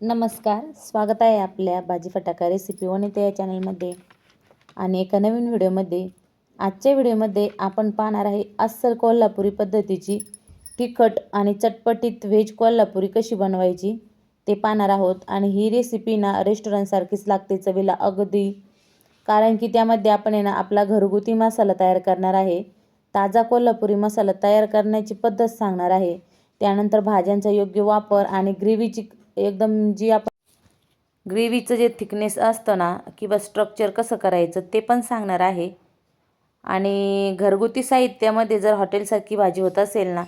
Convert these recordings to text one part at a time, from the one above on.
नमस्कार स्वागत आहे आपल्या भाजी फटाका रेसिपी वनिता या चॅनलमध्ये आणि एका नवीन व्हिडिओमध्ये आजच्या व्हिडिओमध्ये आपण पाहणार आहे अस्सल कोल्हापुरी पद्धतीची तिखट आणि चटपटीत व्हेज कोल्हापुरी कशी बनवायची ते पाहणार आहोत. आणि ही रेसिपी ना रेस्टॉरंटसारखीच लागते चवीला अगदी. कारण की त्यामध्ये आपण आहे ना आपला घरगुती मसाला तयार करणार आहे. ताजा कोल्हापुरी मसाला तयार करण्याची पद्धत सांगणार आहे. त्यानंतर भाज्यांचा योग्य वापर आणि ग्रेव्हीची एकदम जी आपण ग्रेव्हीचं जे थिकनेस असतं ना किंवा स्ट्रक्चर कसं करायचं ते पण सांगणार आहे. आणि घरगुती साहित्यामध्ये जर हॉटेलसारखी भाजी होत असेल ना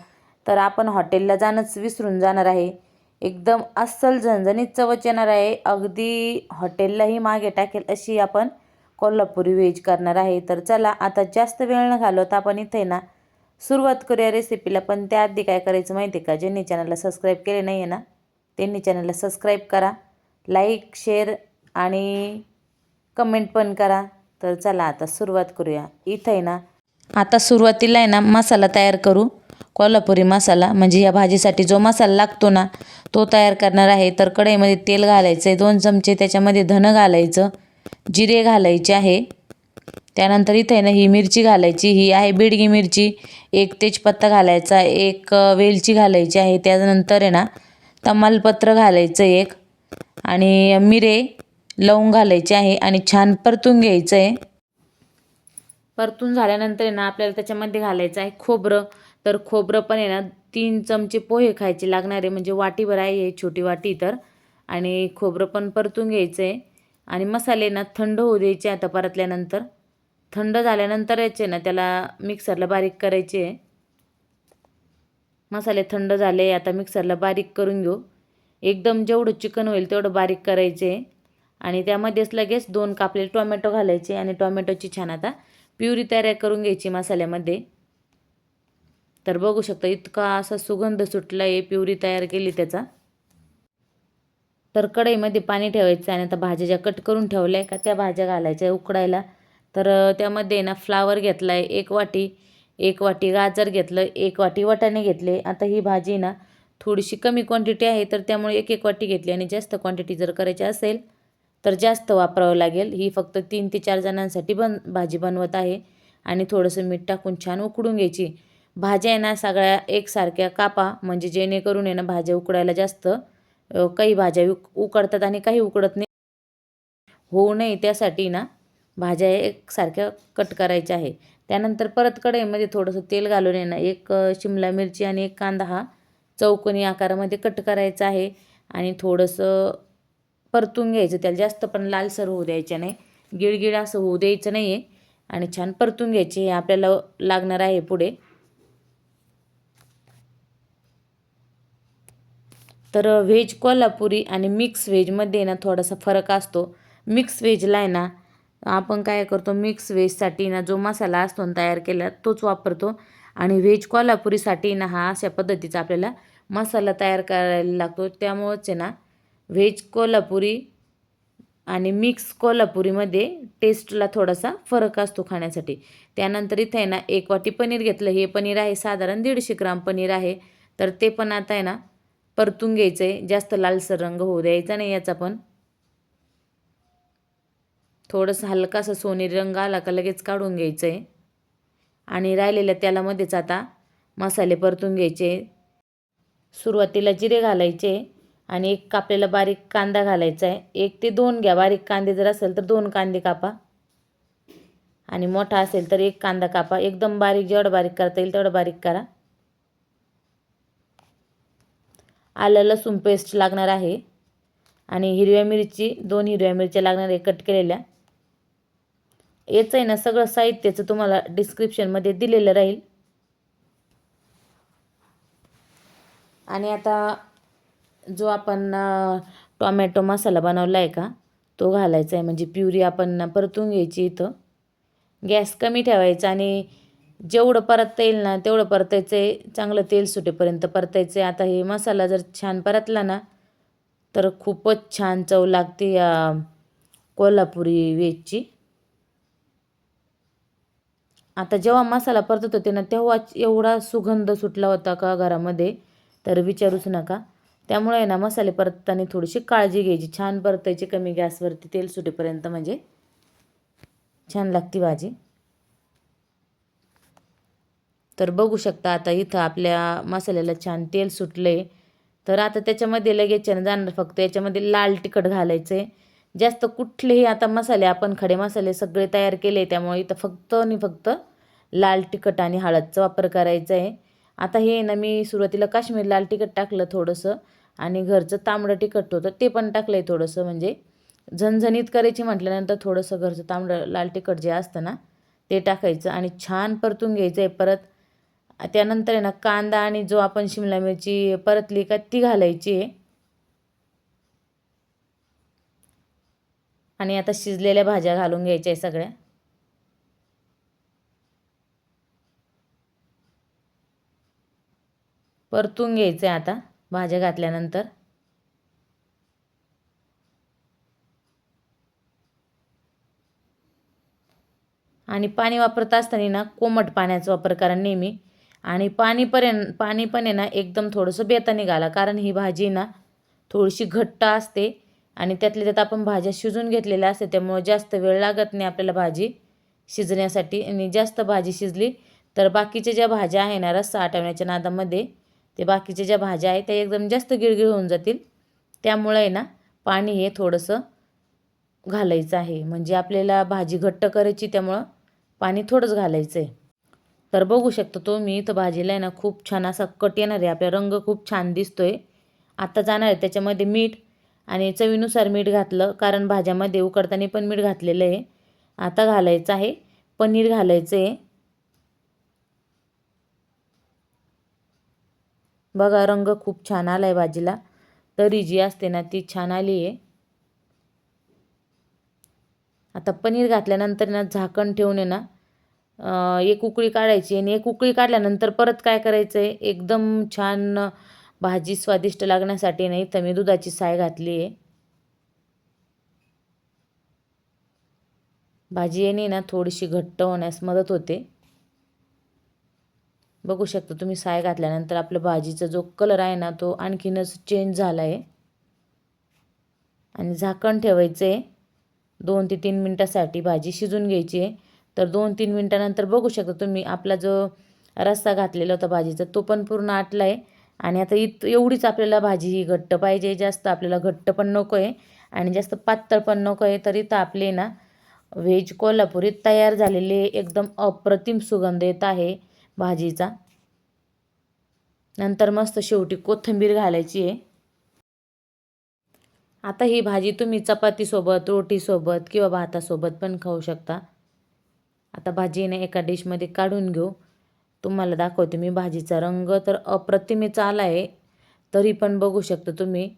तर आपण हॉटेलला जाणंच विसरून जाणार आहे. एकदम अस्सल झणझणीत चवच येणार आहे. अगदी हॉटेललाही मागे टाकेल अशी आपण कोल्हापुरी व्हेज करणार आहे. तर चला आता जास्त वेळ न घालवता आपण इथे ना सुरुवात करूया रेसिपीला पण त्याआधी काय करायचं माहिती आहे का? ज्यांनी चॅनलला सबस्क्राईब केले नाही आहे ना त्यांनी चॅनलला सबस्क्राईब करा. लाईक शेअर आणि कमेंट पण करा. तर चला आता सुरुवात करूया. इथं आहे ना आता सुरुवातीला आहे ना मसाला तयार करू. कोल्हापुरी मसाला म्हणजे या भाजीसाठी जो मसाला लागतो ना तो तयार करणार आहे. तर कढईमध्ये तेल घालायचं आहे दोन चमचे त्याच्यामध्ये धनं घालायचं जिरे घालायचे आहे. त्यानंतर इथे आहे ना ही मिरची घालायची ही आहे बिडगी मिरची. एक तेजपत्ता घालायचा एक वेलची घालायची आहे. त्यानंतर आहे ना तमालपत्र घालायचं एक. आणि मिरे लवंग घालायचे आहे आणि छान परतून घ्यायचं आहे. परतून झाल्यानंतर आहे ना आपल्याला त्याच्यामध्ये घालायचं आहे खोबरं. तर खोबरं पण आहे ना तीन चमचे पोहे खायचे लागणारे म्हणजे वाटीभर आहे हे छोटी वाटी तर. आणि खोबरं पण परतून घ्यायचं आहे. आणि मसाले ना थंड होऊ द्यायचे आता परतल्यानंतर. थंड झाल्यानंतर याचे ना त्याला मिक्सरला बारीक करायचे आहे. मसाले थंड झाले आता मिक्सरला बारीक करून घेऊ. एकदम जेवढं चिकन होईल तेवढं बारीक करायचे. आणि त्यामध्येच लगेच दोन कापलेले टोमॅटो घालायचे आणि टोमॅटोची छान आता प्युरी तयार करून घ्यायची मसाल्यामध्ये. तर बघू शकता इतका असा सुगंध सुटला आहे प्युरी तयार केली त्याचा. तर कढईमध्ये पाणी ठेवायचं आणि आता भाज्या ज्या कट करून ठेवल्या आहे का त्या भाज्या घालायच्या उकडायला. तर त्यामध्ये ना फ्लावर घेतला आहे एक वाटी. एक वाटी गाजर घेतलं एक वाटी वाटाणे घेतले. आता ही भाजी ना थोडीशी कमी क्वांटिटी आहे तर त्यामुळे एक एक वाटी घेतली. आणि जास्त क्वांटिटी जर करायची असेल तर जास्त वापरावं लागेल. ही फक्त तीन ते चार जणांसाठी बन भाजी बनवत आहे. आणि थोडंसं मीठ टाकून छान उकडून घ्यायची. भाज्या आहे ना सगळ्या एकसारख्या कापा. म्हणजे जेणेकरून आहे ना भाज्या उकडायला जास्त काही भाज्या उक उकडतात आणि काही उकडत नाही. होऊ नये त्यासाठी ना भाज्या एकसारख्या कट करायच्या आहे. त्यानंतर परत कढईमध्ये थोडंसं तेल घालून येणं एक शिमला मिरची आणि एक कांदा हा चौकोनी आकारामध्ये कट करायचा आहे आणि थोडंसं परतून घ्यायचं. त्याला जास्त पण लालसर होऊ द्यायचं नाही. गिळगिळ असं होऊ द्यायचं नाही आहे आणि छान परतून घ्यायचे. हे आपल्याला लागणार आहे पुढे. तर व्हेज कोल्हापुरी आणि मिक्स व्हेजमध्ये ना थोडासा फरक असतो. मिक्स व्हेजला आहे ना आपण काय करतो मिक्स व्हेजसाठी ना जो मसाला असतो ना तयार केला तोच वापरतो. आणि व्हेज कोल्हापुरीसाठी ना हा अशा पद्धतीचा आपल्याला मसाला तयार करायला लागतो. त्यामुळंच आहे ना व्हेज कोल्हापुरी आणि मिक्स कोल्हापुरीमध्ये टेस्टला थोडासा फरक असतो खाण्यासाठी. त्यानंतर इथं आहे ना एक वाटी पनीर घेतलं. हे पनीर आहे साधारण दीडशे ग्राम पनीर आहे. तर ते पण आता आहे ना परतून घ्यायचं आहे जास्त लालसर रंग होऊ द्यायचा नाही याचा पण. थोडंसं हलकासा सोनेरी रंग आला का लगेच काढून घ्यायचं आहे आणि राहिलेल्या तेलामध्येच आता मसाले परतून घ्यायचे. सुरुवातीला जिरे घालायचे आणि एक कापलेला बारीक कांदा घालायचा आहे एक ते दोन घ्या. बारीक कांदे जर असेल तर दोन कांदे कापा. आणि मोठा असेल तर एक कांदा कापा. एकदम बारीक जेवढं बारीक करता येईल तेवढं बारीक करा. आलं लसूण पेस्ट लागणार आहे. आणि हिरव्या मिरची दोन हिरव्या मिरच्या लागणार आहे कट केलेल्या. याचं आहे ना सगळं साहित्याचं तुम्हाला डिस्क्रिप्शनमध्ये दिलेलं राहील. आणि आता जो आपण टॉमॅटो मसाला बनवला आहे का तो घालायचा आहे म्हणजे प्युरी आपण परतून घ्यायची इथं. गॅस कमी ठेवायचा आणि जेवढं परतता येईल ना तेवढं परतायचं आहे चांगलं तेल सुटेपर्यंत परतायचं आहे आता हे मसाला जर छान परतला ना तर खूपच छान चव लागते या कोल्हापुरी वेजची. आता जेव्हा मसाला परतत होते ना तेव्हा एवढा सुगंध सुटला होता का घरामध्ये? तर विचारूच नका. त्यामुळे आहे ना मसाले परतताना थोडीशी काळजी घ्यायची. छान परतायची कमी गॅसवरती तेल सुटेपर्यंत म्हणजे. छान लागते भाजी. तर बघू शकता आता इथं आपल्या मसाल्याला छान तेल सुटले. तर आता त्याच्यामध्ये लगेच जाणार फक्त याच्यामध्ये लाल तिखट घालायचं. आहे जास्त कुठलेही आता मसाले आपण खडे मसाले सगळे तयार केले त्यामुळे इथं फक्त आणि फक्त लाल तिखट आणि हळदचा वापर करायचा आहे. आता हे ना मी सुरुवातीला काश्मीर लाल तिखट टाकलं थोडंसं आणि घरचं तांबडं तिखट होतं ते पण टाकलं आहे थोडंसं. म्हणजे झणझणीत करायची म्हटल्यानंतर थोडंसं घरचं तांबडं लाल तिखट जे असतं ना ते टाकायचं आणि छान परतून घ्यायचं आहे परत त्यानंतर आहे ना कांदा आणि जो आपण शिमला मिरची परतली का ती घालायची आहे. आणि आता शिजलेल्या भाज्या घालून घ्यायच्या आहे सगळ्या. परतून घ्यायचं आहे आता भाज्या घातल्यानंतर. आणि पाणी वापरत असताना ना कोमट पाण्याचा वापर करा नेहमी. आणि पाणी पण पाणी पण आहे ना एकदम थोडंसं बेताने घाला कारण ही भाजी ना थोडीशी घट्ट असते. आणि त्यातल्या त्यात आपण भाज्या शिजून घेतलेल्या असते त्यामुळे जास्त वेळ लागत नाही आपल्याला भाजी शिजण्यासाठी. आणि जास्त भाजी शिजली तर बाकीच्या ज्या भाज्या आहे ना रस्सा आटवण्याच्या नादामध्ये ते बाकीच्या ज्या भाज्या आहेत त्या एकदम जास्त गिळगिळ होऊन जातील. त्यामुळे आहे ना पाणी हे थोडंसं घालायचं आहे. म्हणजे आपल्याला भाजी घट्ट करायची त्यामुळं पाणी थोडंच घालायचं आहे तर बघू शकतो तो मी इथं भाजीला आहे ना खूप छान असा कट येणार आहे. आपला रंग खूप छान दिसतो आहे आत्ता जाणार आहे त्याच्यामध्ये मीठ आणि चवीनुसार मीठ घातलं कारण भाज्यामध्ये उकडताना पण मीठ घातलेलं आहे. आता घालायचं आहे पनीर घालायचं आहे बघा रंग खूप छान आला आहे भाजीला तरी जी असते ना ती छान आली आहे. आता पनीर घातल्यानंतर ना झाकण ठेवून आहे ना एक उकळी काढायची आणि एक उकळी काढल्यानंतर परत काय करायचं आहे एकदम छान भाजी स्वादिष्ट लागण्यासाठी नाही तर मी दुधाची साय घातली आहे. भाजी येणे ना थोडीशी घट्ट होण्यास मदत होते. बघू शकता तुम्ही साय घातल्यानंतर आपलं भाजीचा जो कलर आहे ना तो आणखीनच चेंज झाला आहे आणि झाकण ठेवायचं आहे दोन ते तीन मिनटासाठी भाजी शिजून घ्यायची आहे. तर दोन तीन मिनटानंतर बघू शकता तुम्ही आपला जो रस्सा घातलेला होता भाजीचा तो पण पूर्ण आटला आहे आणि आता इत एवढीच आपल्याला भाजी ही घट्ट पाहिजे जास्त आपल्याला घट्ट पण नको आहे आणि जास्त पातळ पण नको आहे तरी तर आपले ना व्हेज कोल्हापुरी तयार झालेले एकदम अप्रतिम सुगंध येत आहे. भाजीचा. नंतर मस्त शेवटी कोथिंबीर घालायची आहे. आता ही भाजी तुम्ही चपातीसोबत रोटीसोबत किंवा भातासोबत पण खाऊ शकता. आता भाजीने एका डिशमध्ये काढून घेऊ. तुम्हाला दाखवते मी भाजीचा रंग तर अप्रतिमेचा आला आहे तरी पण बघू शकता तुम्ही.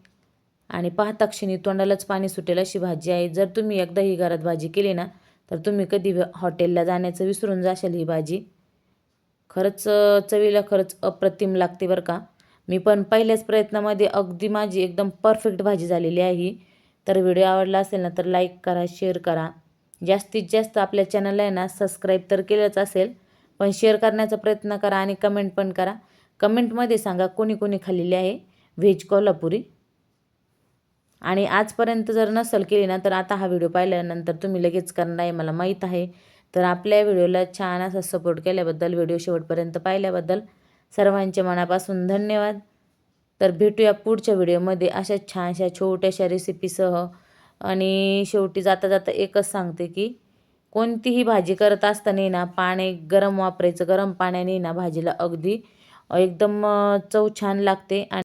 आणि पाहता क्षणी तोंडालाच पाणी सुटेल अशी भाजी आहे. जर तुम्ही एकदा ही घरात भाजी केली ना तर तुम्ही कधी हॉटेलला जाण्याचं विसरून जाशाल ही भाजी. खरंच चवीला खरंच अप्रतिम लागते बरं का. मी पण पहिल्याच प्रयत्नामध्ये अगदी माझी एकदम परफेक्ट भाजी झालेली आहे. तर व्हिडिओ आवडला असेल ना तर लाईक करा शेअर करा. जास्तीत जास्त आपल्या चॅनलला आहे ना सबस्क्राईब तर केलंच असेल पण शेअर करण्याचा प्रयत्न करा आणि कमेंट पण करा. कमेंटमध्ये सांगा कोणी कोणी खाल्लेली आहे व्हेज कोल्हापुरी. आणि आजपर्यंत जर नसल केली ना तर आता हा व्हिडिओ पाहिल्यानंतर तुम्ही लगेच करणार आहे मला माहीत आहे. तर आपल्या व्हिडिओला छान असा सपोर्ट केल्याबद्दल व्हिडिओ शेवटपर्यंत पाहिल्याबद्दल सर्वांचे मनापासून धन्यवाद. तर भेटूया पुढच्या व्हिडिओमध्ये अशा छानशा छोट्याशा रेसिपीसह आणि शेवटी जाता जाता एकच सांगते की कोणतीही भाजी करत असताना ना पाणी गरम वापरायचं गरम पाण्याने ना भाजीला अगदी एकदम चव छान लागते. आणि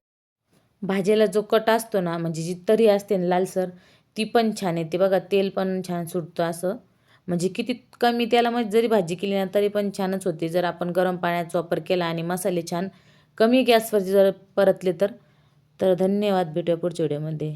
भाजीला जो कट असतो ना म्हणजे जी तरी असते ना लालसर ती पण छान येते. बघा तेल पण छान सुटतं असं. म्हणजे किती कमी त्याला म्हणजे जरी भाजी केली ना तरी पण छानच होते. जर आपण गरम पाण्याचा वापर केला आणि मसाले छान कमी गॅसवरती जर परतले तर तर धन्यवाद. भेटूया पुढच्या व्हिडिओमध्ये.